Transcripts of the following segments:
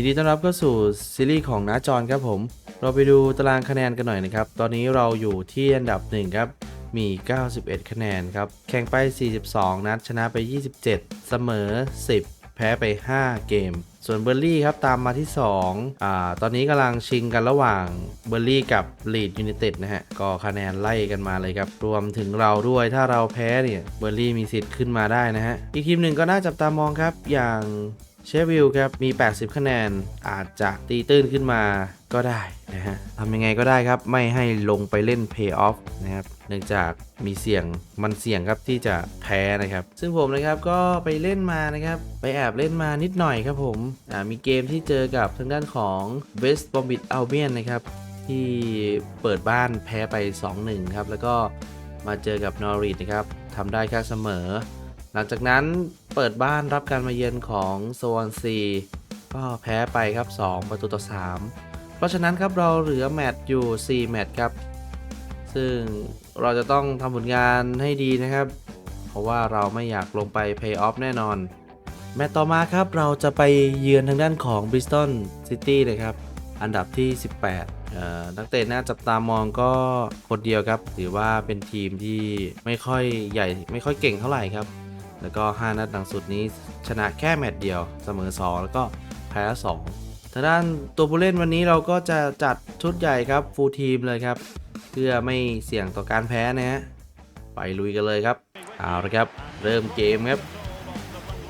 ยินดีต้อนรับเข้าสู่ซีรีส์ของน้าจอนครับผม เราไปดูตารางคะแนนกันหน่อยนะครับ ตอนนี้เราอยู่ที่อันดับหนึ่งครับ มี 91 คะแนนครับ แข่งไป 42 นัด ชนะไป 27 เสมอ 10 แพ้ไป 5 เกม ส่วนเบอร์ลี่ครับตามมาที่ 2 อ่า ตอนนี้กำลังชิงกันระหว่างเบอร์ลี่กับลีดยู i นเต็ดนะฮะ ก็คะแนนไล่กันมาเลยครับ รวมถึงเราด้วย ถ้าเราแพ้เนี่ย เบอร์ลี่มีสิทธิ์ขึ้นมาได้นะฮะ อีกทีมหนึ่งก็น่าจับตามองครับ อย่าง เชฟวิลครับ มี 80 คะแนนอาจจะตีตื้นขึ้นมาก็ได้นะฮะทำยังไงก็ได้ครับ ไม่ให้ลงไปเล่น Pay Off นะครับเนื่องจากมีเสี่ยงมันเสี่ยงครับที่จะแพ้นะครับ ซึ่งผมนะครับก็ไปเล่นมานะครับ ไปแอบเล่นมานิดหน่อยครับผมมีเกมที่เจอกับทางด้านของ West Bromwich Albion นนะครับ ที่เปิดบ้านแพ้ไป 2-1 ครับ แล้วก็มาเจอกับนอริ h นะครับทำได้แค่เสมอ หลังจากนั้นเปิดบ้านรับการมาเยือนของโซนซีก็แพ้ไปครับ 2 ประตูต่อ 3 เพราะฉะนั้นครับเราเหลือแมตช์อยู่ 4 แมตช์ครับ ซึ่งเราจะต้องทำผลงานให้ดีนะครับ เพราะว่าเราไม่อยากลงไป Pay Off แน่นอน แมตช์ต่อมาครับเราจะไปเยือนทางด้านของ Bristol City นะครับ อันดับที่ 18 นักเตะน่าจับตามองก็คนเดียวครับ ถือว่าเป็นทีมที่ไม่ค่อยใหญ่ไม่ค่อยเก่งเท่าไหร่ครับ แล้วก็ 5 นัดหลังสุดนี้ชนะแค่แมตช์เดียวเสมอ 2 แล้วก็แพ้2ทางด้านตัวผู้เล่นวันนี้เราก็จะจัดชุดใหญ่ครับฟูลทีมเลยครับ เพื่อไม่เสี่ยงต่อการแพ้นะฮะไปลุยกันเลยครับเอาละครับ เริ่มเกมครับ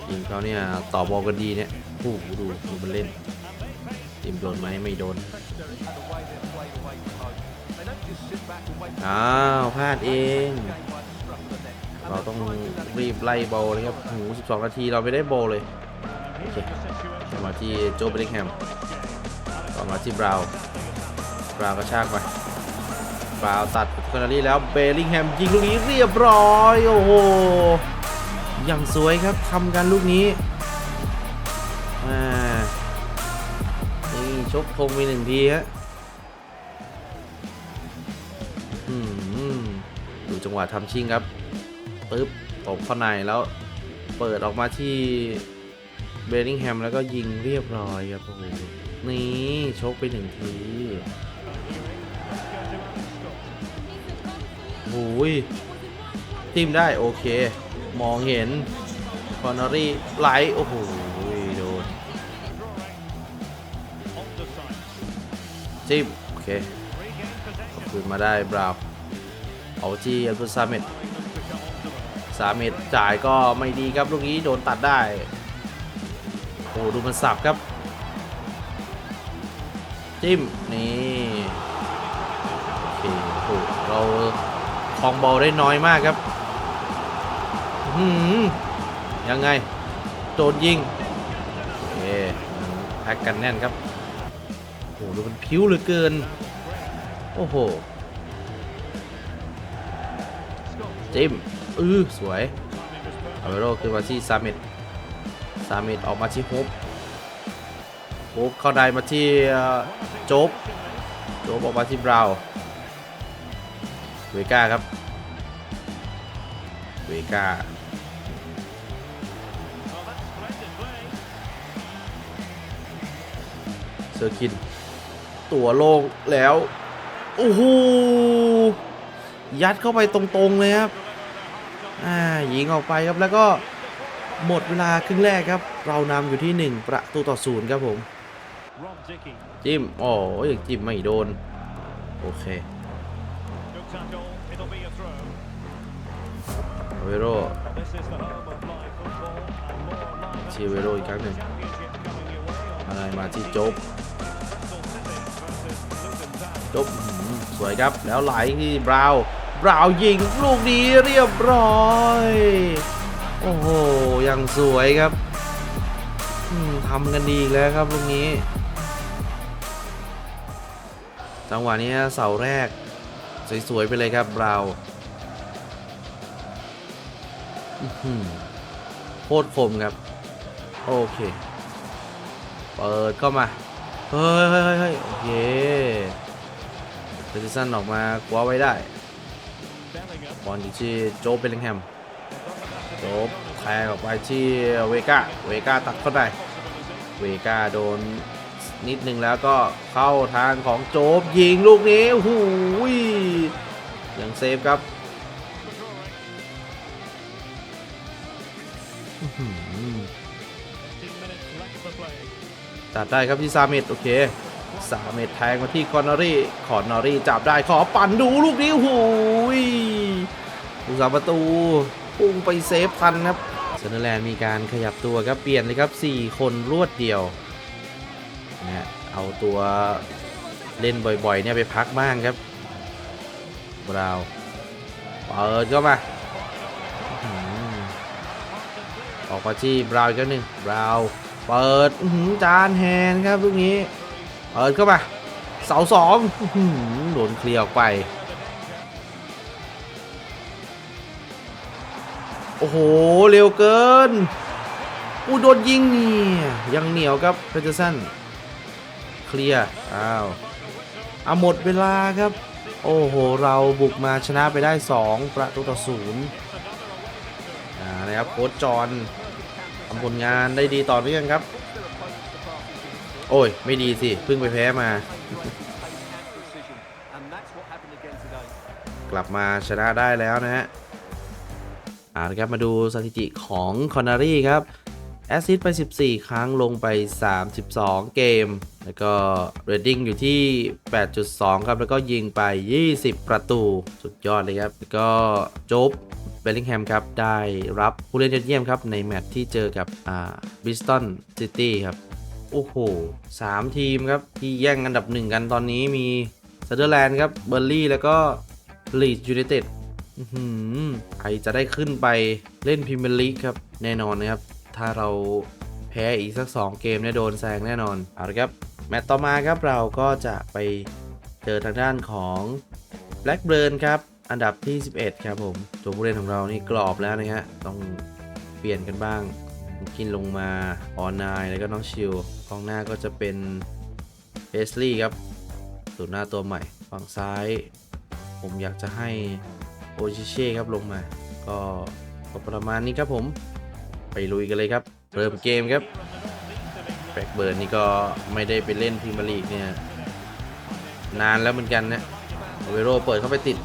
ทีมเขาเนี่ยต่อบอลกันดีเนี่ยโอ้โหดูดูมันเล่นทีมโดนไหมไม่โดนอ้าวพลาดเอง เราต้องรีบไล่บอลเลยครับโอ้โห12 นาทีเราไม่ได้บอลเลยโอเคมาที่โจเบริงแฮมต่อมาที่บราวบราวกระชากไปบราวตัดคอนารีแล้วเบลิงแฮมยิงลูกนี้เรียบร้อยโอ้โหอย่างสวยครับทำกันลูกนี้อ่านี่ชกธงไปหนึ่งทีฮะอืมดูจังหวะทำชิงครับ ปึ๊บตบเข้าในแล้วเปิดออกมาที่เบลลิงแฮมแล้วก็ยิงเรียบร้อยครับโอ้โหนี่ชกไปหนึ่งทีโอ้ยทีมได้โอเค มองเห็น คอนอรี่ไหลโอ้โหโดนจิ้มโอเคเอาคืนมาได้บราวเอาที่อัลตุซาเมต สามเมตรจ่ายก็ไม่ดีครับ ลูกนี้โดนตัดได้ โอ้ดูมันสับครับ จิ้ม นี่ โอเคโอ้เราคลองบอลได้น้อยมากครับหือยังไง โดนยิง โอเคแพ็กกันแน่นครับ โอ้ดูมันพิ้วเหลือเกิน โอ้โห จิ้ม อือสวยอาเวโรขึ้นมาที่ซามิดซามิดออกมาที่ฮุบฮุบเข้าได้มาที่โจ๊บโจ๊บออกมาที่บราวเวก้าครับ เวก้าเซอร์คิน ตัวโล่งแล้ว โอ้โห ยัดเข้าไปตรง ๆ เลยครับ ยิงออกไปครับแล้วก็หมดเวลาครึ่งแรกครับ เรานำอยู่ที่ 1 ประตูต่อศูนย์ครับผม จิ้มโอ้ยยังจิ้มไม่โดน โอเคเวโรชีเวโรอีกครั้งหนึ่งอะไรมาที่จบ จบ สวยครับ แล้วไหลที่บราวน์ บราวยิงลูกนี้เรียบร้อย โอ้โหยังสวยครับทำกันดีแล้วครับลูกนี้ จังหวะนี้เสาแรก สวยๆไปเลยครับบราวโคตรคมครับ โอเค เปิดเข้ามา เฮ้ยเฮ้ยเฮ้ยเยโอเคเฟอร์ซันออกมาคว้าไว้ได้ อลอยู่ที่โจ๊บเบลลิงแฮมโจ๊บแทงออกไปที่เวก้าเวก้าตัดเข้าได้เวก้าโดนนิดนึงแล้วก็เข้าทางของโจ๊บยิงลูกนี้โอ้โหยยังเซฟครับอื้อหือ15 minutes left to play. ตัดได้ครับที่ซาเมตโอเคซาเมตแทงมาที่คอนนอรี่ คอนนอรี่จับได้ขอปั่นดูลูกนี้โอ้โหย ผู้สาประตูพุ่งไปเซฟทันครับเซนเนอร์แลนด์มีการขยับตัวครับเปลี่ยนเลยครับ 4 คนรวดเดียวนะฮะเอาตัวเล่นบ่อยๆเนี่ยไปพักบ้างครับบราว์เปิดเข้ามาออกมาที่บราวอีกหนึ่งบราว์เปิดหือจานแฮนครับลูกนี้ เปิดเข้ามาเสาสองหือโดนเคลียร์ออกไป โอ้โห เร็วเกินอู้โดนยิงเนี่ยยังเหนียวครับเพเทอร์สันเคลียร์อ้าวเอาหมดเวลาครับ โอ้โห เราบุกมาชนะไปได้ 2 ประตูต่อศูนย์อ่านะครับโค้ชจอนทำผลงานได้ดีต่อเนื่องครับ โอ้ย ไม่ดีสิ เพิ่งไปแพ้มา กลับมาชนะได้แล้วนะฮะ อาละครับมาดูสถิติของคอนนารีครับแอสซิสต์ไป 14 ครั้งลงไป 32 เกม แล้วก็เรดดิ้งอยู่ที่ 8.2 ครับ แล้วก็ยิงไป 20 ประตู สุดยอดเลยครับ แล้วก็โจบเบลลิงแฮมครับ ได้รับผู้เล่นยอดเยี่ยมครับ ในแมตช์ที่เจอกับอ่าบิสตันซิตี้ครับ โอ้โห 3 ทีมครับ ที่แย่งอันดับหนึ่งกันตอนนี้มีเซเดอร์แลนด์ครับ เบอร์ลี่ แล้วก็ลีดยูไนเต็ด ใครจะได้ขึ้นไปเล่นพรีเมียร์ลีกครับ แน่นอนนะครับ ถ้าเราแพ้อีกสัก 2 เกมเนี่ยโดนแซงแน่นอน เอาละครับ แมตต์ต่อมาครับเราก็จะไปเจอทางด้านของ Blackburn ครับ อันดับที่ 11 ครับผม ตัวผู้เล่นของเรานี่กรอบแล้วนะฮะต้องเปลี่ยนกันบ้างกินลงมาออนไลน์แล้วก็น้องชิวกองหน้าก็จะเป็นเอสลี่ครับสูนหน้าตัวใหม่ฝั่งซ้าย ผมอยากจะให้ โอชิเช่ครับลงมาก็ก็ประมาณนี้ครับผม ไปลุยกันเลยครับ เริ่มเกมครับแบ็กเบิร์นนี่ก็ไม่ได้ไปเล่นพรีเมียร์ลีกเนี่ย นานแล้วเหมือนกันนะเวโรเปิดเข้าไปติด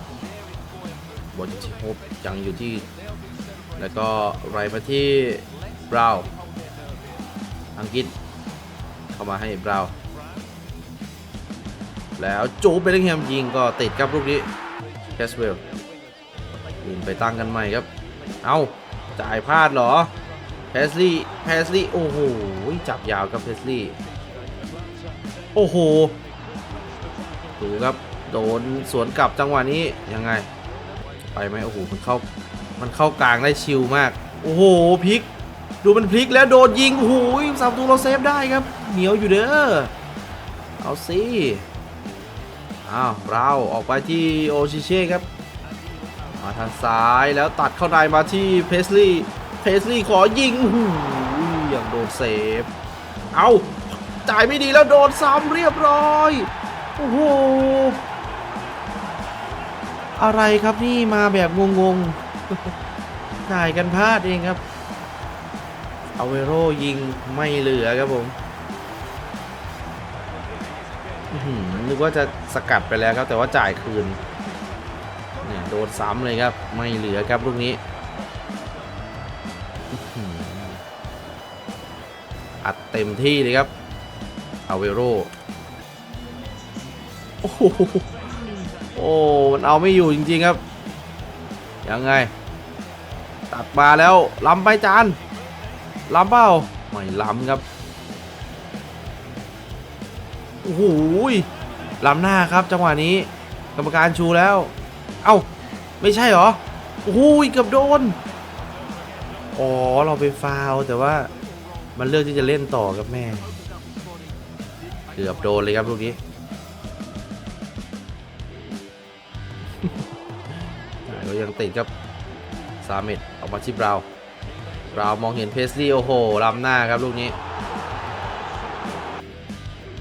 บอลที่ฮบยังอยู่ที่ แล้วก็ไรมาที่บราวน์อังกฤษเข้ามาให้บราวน์แล้วจูเบลลิงแฮมยิงก็ติดครับลูกนี้แคสเวล ยิงไปตั้งกันใหม่ครับ เอาจ่ายพลาดเหรอเพสลี่เพสลี่โอ้โหจับยาวครับเพสลี่โอ้โหดูครับโดนสวนกลับจังหวะนี้ยังไง ไปไหมโอ้โหมันเข้ามันเข้ากลางได้ชิลมาก โอ้โหพลิก ดูมันพลิกแล้วโดนยิงโอ้โหสามตัวเราเซฟได้ครับ เหนียวอยู่เด้อเอาสิอ้าวเราออกไปที่โอชิเช่ครับ มาทางซ้ายแล้วตัดเข้าในมาที่เพสลี่เพสลี่ขอยิงโอ้โหยังโดนเซฟ เอาจ่ายไม่ดีแล้วโดนซ้ำเรียบร้อย โอ้โห อะไรครับนี่มาแบบงงๆจ่ายกันพลาดเองครับ เอาเวโรยิงไม่เหลือครับผมนึกว่าจะสกัดไปแล้วครับ แต่ว่าจ่ายคืน โดนซ้ำเลยครับ ไม่เหลือครับลูกนี้อัดเต็มที่เลยครับอาเวโรโอ้โหโอ้มันเอาไม่อยู่จริงๆครับ ยังไง ตัดมาแล้วล้ำไปจานล้ำเปล่าไม่ล้ำครับโอ้โหล้ำหน้าครับจังหวะนี้ กรรมการชูแล้ว เอ้า ไม่ใช่เหรอโอ้โหเกือบโดน อ๋อ เราไปฟาวแต่ว่ามันเลือกที่จะเล่นต่อกับแม่ เกือบโดนเลยครับลูกนี้แต่ก็ยังติดครับซาเมตออกมาที่บราวน์บรามองเห็นเพสลี่โอ้โหล้ำหน้าครับลูกนี้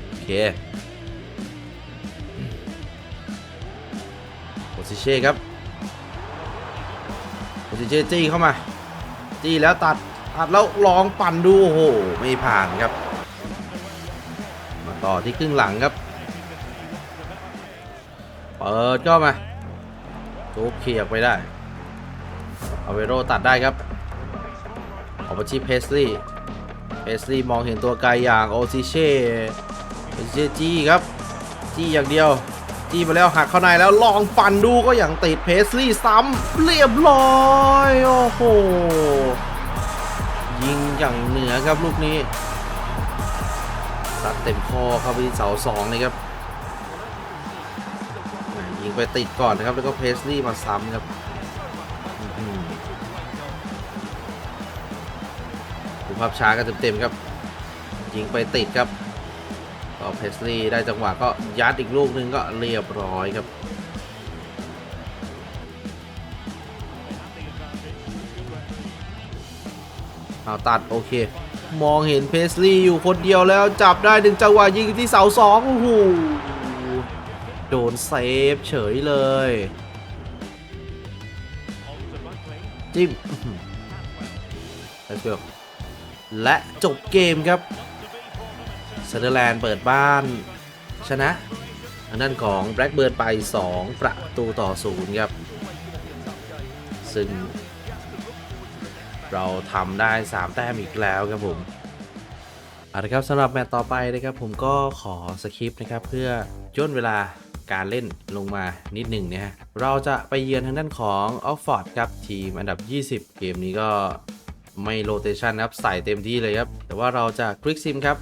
โอเคโอซิเช่ครับ ซิเชจี้เข้ามาจี้แล้วตัดตัดแล้วลองปั่นดูโอ้โหไม่ผ่านครับ มาต่อที่ครึ่งหลังครับ เปิดก็มาทุบเขียกไปได้เอาเวโรตัดได้ครับออกมาที่เพสลีย์เพสลีย์มองเห็นตัวไกลอย่างโอซิเช่โอซิเช่จี้ครับจี้อย่างเดียว จี้ไปแล้วหักเข้าในแล้วลองปั่นดูก็อย่างติดเพสลีย์ซ้ำเรียบร้อยโอ้โหยิงอย่างเหนือครับลูกนี้ซัดเต็มข้อเข้าไปที่เสาสองเลยครับยิงไปติดก่อนนะครับแล้วก็เพสลีย์มาซ้ำครับดูภาพช้ากันเต็มๆครับยิงไปติดครับ ก็เพสลีย์ได้จังหวะก็ยัดอีกลูกนึงก็เรียบร้อยครับเอาตัดโอเค มองเห็นเพสลีย์อยู่คนเดียวแล้วจับได้หนึ่งจังหวะยิงที่เสาสองโอ้โหโดนเซฟเฉยเลย จิ้มแล้วและจบเกมครับ เซเดอร์แลนด์เปิดบ้าน ชนะทางด้านของแบล็กเบิร์ดไป 2 ประตูต่อศูนย์ครับ ซึ่ง เราทำได้ 3 แต้มอีกแล้วครับผมเอาละครับสำหรับแมตต์ต่อไปนะครับผมก็ขอสคริปต์นะครับเพื่อย่นเวลาการเล่นลงมานิดหนึ่งนะฮะ เราจะไปเยือนทางด้านของออฟฟอร์ดครับ ทีมอันดับ 20 เกมนี้ก็ไม่โรเตชันครับ ใส่เต็มที่เลยครับ แต่ว่าเราจะคลิกซิมครับ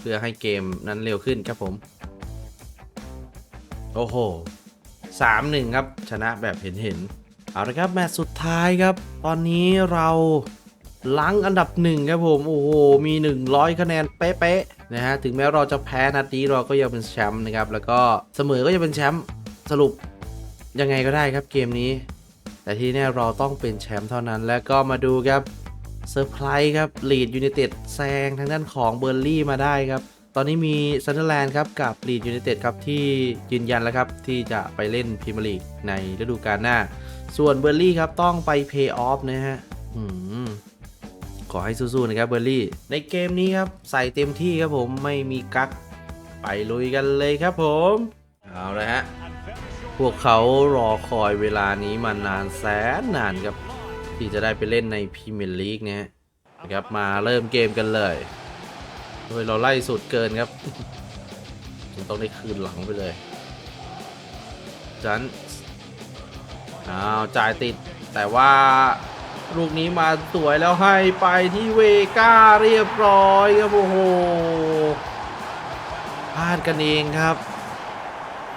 เพื่อให้เกมนั้นเร็วขึ้นครับผม โอ้โห3-1ครับ ชนะแบบเห็นเห็นเอาละครับ แมตช์สุดท้ายครับ ตอนนี้เราล้างอันดับหนึ่งครับผม โอ้โห มี 100 คะแนนเป๊ะๆนะฮะ ถึงแม้เราจะแพ้นัดนี้เราก็ยังเป็นแชมป์นะครับ แล้วก็เสมอก็ยังเป็นแชมป์สรุปยังไงก็ได้ครับเกมนี้ แต่ที่แน่เราต้องเป็นแชมป์เท่านั้น แล้วก็มาดูครับ เซอร์ไพรส์ครับลีดยู i นเต็ดแซงทางด้านของเบอร์ลี่มาได้ครับ ตอนนี้มีซันเดอร์แลนด์ครับกับลีดยู i นเต็ดครับที่ยืนยันแล้วครับ ที่จะไปเล่นพรีเมียร์ลีกในฤดูกาลหน้า ส่วนเบอร์ลี่ครับต้องไปเพย์ออฟนะฮะขอให้สู้ๆนะครับเบอร์ลี่ ในเกมนี้ครับใส่เต็มที่ครับผมไม่มีกักไปลุยกันเลยครับผม เอาเลยฮะ พวกเขารอคอยเวลานี้มานานแสนนานครับ ที่จะได้ไปเล่นในพรีเมียร์ลีกนะฮะนะครับมาเริ่มเกมกันเลยโดยเราไล่สุดเกินครับจนต้องได้คืนหลังไปเลยจันอ้าวจ่ายติดแต่ว่าลูกนี้มาสวยแล้วให้ไปที่เวก้าเรียบร้อยครับโอ้โหพลาดกันเองครับ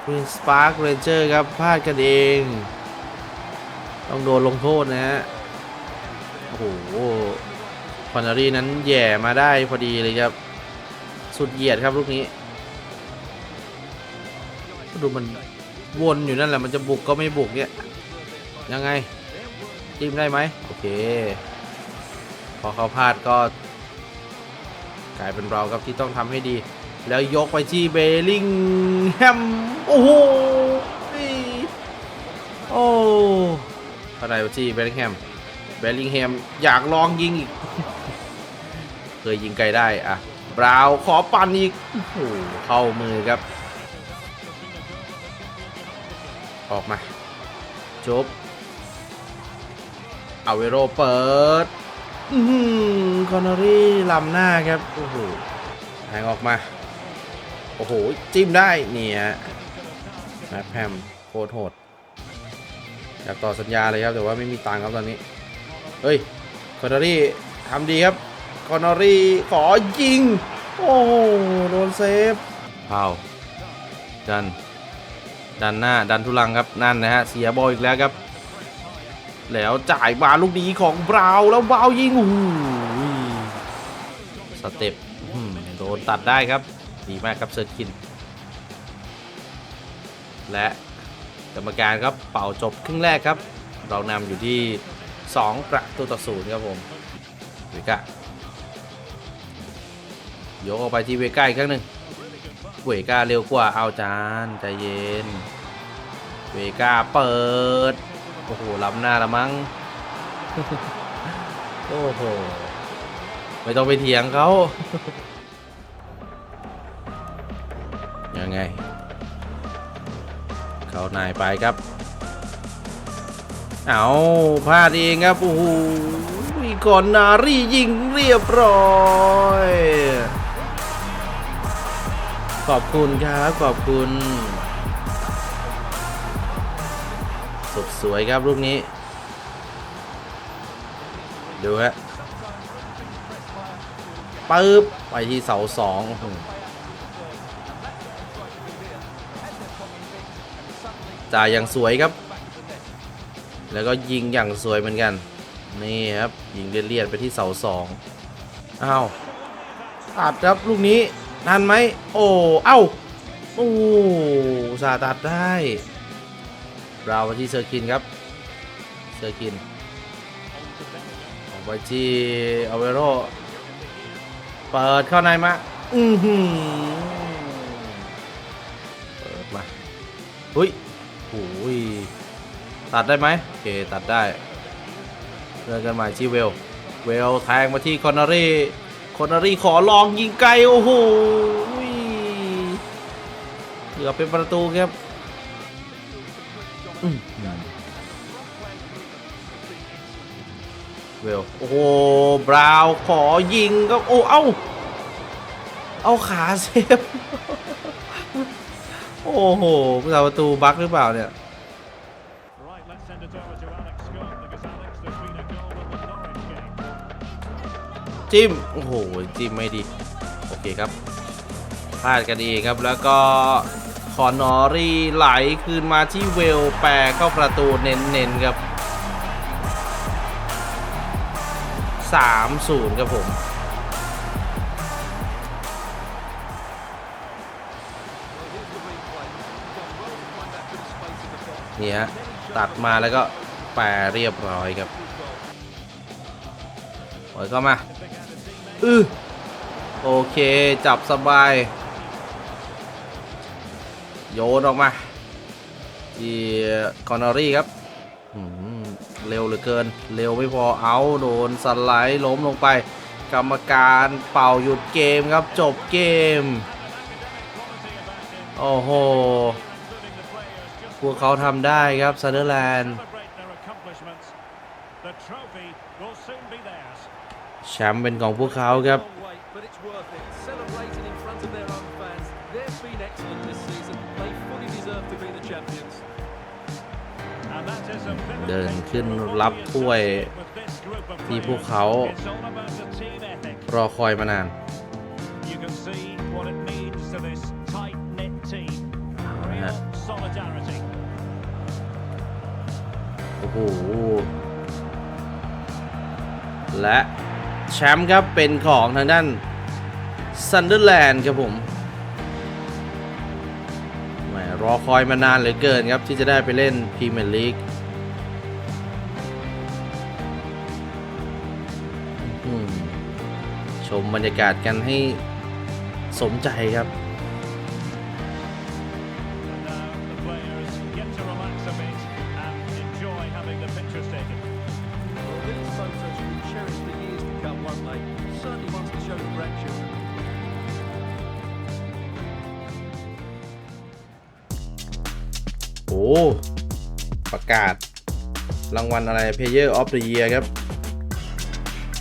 วีนสปาร์ r เรนเจอร์ครับพลาดกันเอง ต้องโดนลงโทษนะฮะ โอ้โหคอนเนอรี่นั้นแย่มาได้พอดีเลยครับ สุดเหยียดครับลูกนี้ ดูมันวนอยู่นั่นแหละมันจะบุกก็ไม่บุกเนี่ย ยังไงจิ้มได้ไหมโอเค พอเขาพลาดก็ กลายเป็นเราครับที่ต้องทำให้ดี แล้วยกไปที่เบลลิงแฮม โอ้โหโอ้อะไรวะที่เบลลิงแฮม เบลลิงแฮมอยากลองยิงอีก เคยยิงไกลได้อะบราวน์ขอปั่นอีกโอ้โหเข้ามือครับ ออกมาจบเอาเวโรเปิดอือหือคอนเนอรี่ลำหน้าครับ โอ้โหแทงออกมา โอ้โห จิ้มได้เนี่ยแมปแพมโคตรโหดอยากต่อสัญญาเลยครับ แต่ว่าไม่มีตังค์ครับตอนนี้ เฮ้ยคอนเนอรี่ทำดีครับคอนเนอรี่ขอยิง โอ้โหโดนเซฟเผาดัน ดันหน้าดันทุลังครับนั่นนะฮะเสียบอลอีกแล้วครับ แล้วจ่ายมาลูกดีของบราวแล้วบราวยิงโอ้โหสเต็ปโดนตัดได้ครับ ดีมากครับเซิร์กิน และกรรมการครับเป่าจบครึ่งแรกครับ เรานำอยู่ที่ 2 ประตูต่อศูนย์ครับผมเวก้าโยกออกไปที่เวก้าอีกครั้งหนึ่งเวก้าเร็วกว่าเอาจานใจเย็น เวก้าเปิด โอ้โหล้ำหน้าละมั้งโอ้โหไม่ต้องไปเถียงเขายังไง เขานายไปครับ เอาพลาดเองครับ โอ้โหก่อนนารียิงเรียบร้อย ขอบคุณครับ ขอบคุณ สุดสวยครับลูกนี้ ดูฮะปึ๊บ ไปที่เสาสองจ่ายอย่างสวยครับ แล้วก็ยิงอย่างสวยเหมือนกัน นี่ครับ ยิงเลียดๆไปที่เสาสองอ้าวตัดครับลูกนี้ทันไหมโอ้เอ้าโอ้สาตัดได้ เรามาที่เซอร์คินครับ เซอร์คินออกไปที่อเวโรเปิดเข้าในมา อือหือเปิดมาเฮ้ยโอ้ย ตัดได้ไหมโอเคตัดได้เดินกันใหม่ที่เวล เวลแทงมาที่คอนเนอรี่คอนเนอรี่ขอลองยิงไกลโอ้โหเหลือเป็นประตูครับเวลโอ้โหบราวน์ขอยิงก็โอ้เอ้าเอาขาเซฟ โอ้โหผู้สาประตูบั๊กหรือเปล่าเนี่ย จิ้ม โอ้โห จิ้มไม่ดี โอเคครับพลาดกันเองครับ แล้วก็คอนอรี่ไหลคืนมาที่เวลแปรเข้าประตูเน้นๆครับ 3-0 ครับผมนี่ฮะตัดมาแล้วก็แปรเรียบร้อยครับปล่อยเข้ามา อือโอเค จับสบาย โยนออกมา ที่คอนอรี่ครับเร็วเหลือเกิน เร็วไม่พอเอาโดนสไลด์ล้มลงไป กรรมการเป่าหยุดเกมครับจบเกม โอ้โห พวกเขาทำได้ครับซันเดอร์แลนด์ แชมป์เป็นของพวกเขาครับ เดินขึ้นรับถ้วยที่พวกเขารอคอยมานาน โอ้โห และ แชมป์ครับเป็นของทางด้านซันเดอร์แลนด์ครับผมแหมรอคอยมานานเหลือเกินครับ ที่จะได้ไปเล่นพรีเมียร์ลีกชมบรรยากาศกันให้สมใจครับ ประกาศ รางวัลอะไร Player of the Year ครับ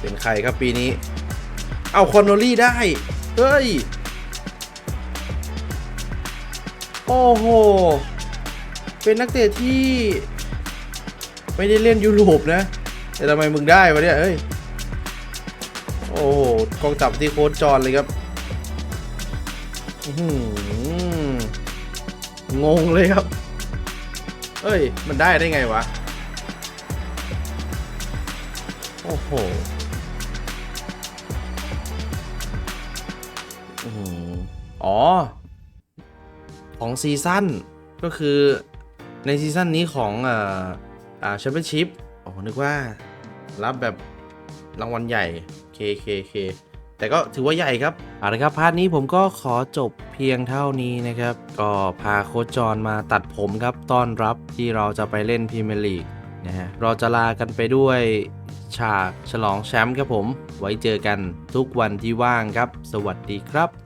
เป็นใครครับปีนี้ เอาคอนโนลี่ได้ เฮ้ย โอ้โห เป็นนักเตะที่ ไม่ได้เล่นยุโรปนะ แต่ทำไมมึงได้วะเนี่ย เฮ้ย โอ้โหกองจับที่โค้ชจอนเลยครับงงเลยครับ เอ้ย มันได้ได้ไงวะ โอ้โหอื้อหืออ๋อ ของซีซั่นก็คือในซีซั่นนี้ของเอ่ออ่าแชมเปี้ยนชิพอ๋อนึกว่า รับแบบรางวัลใหญ่เคเคเค แต่ก็ถือว่าใหญ่ครับเอาละครับพาร์ทนี้ผมก็ขอจบเพียงเท่านี้นะครับ ก็พาโคจอนมาตัดผมครับต้อนรับที่เราจะไปเล่นพรีเมียร์ลีกนะฮะเราจะลากันไปด้วยฉากฉลองแชมป์ครับผม ไว้เจอกันทุกวันที่ว่างครับ สวัสดีครับ